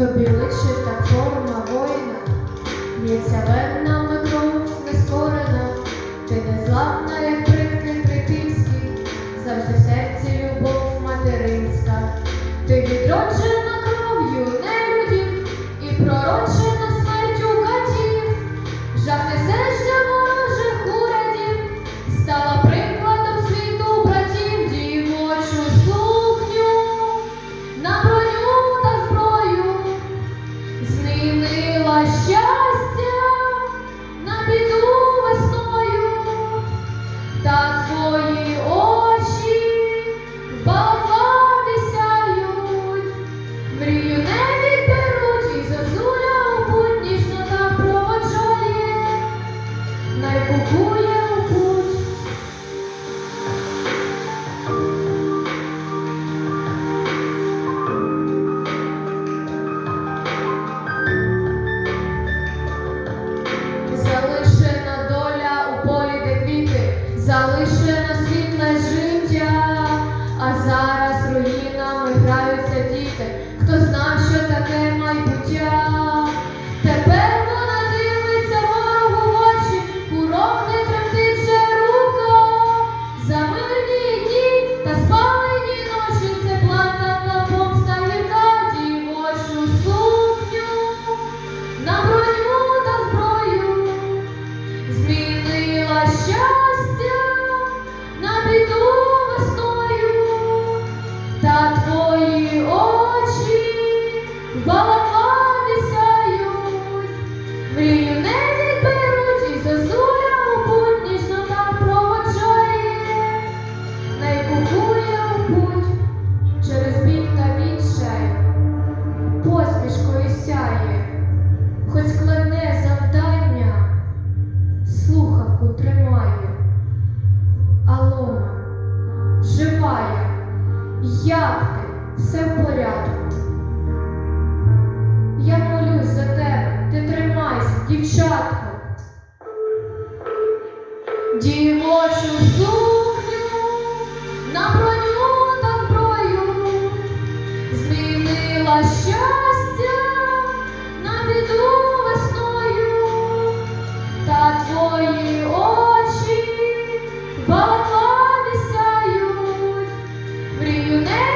Tôi biết Лється нескорена, ти незламна, як предки припільський, завжди в серці любов материнська, ти відроджена кров'ю нелюдів і пророча. лише на світле життя. Як ти? Все в порядку. Я молюсь за тебе, ти тримайся, дівчатко. Дівочу сукню на броню та зброю змінила щастя на біду весною та твої очі багато. and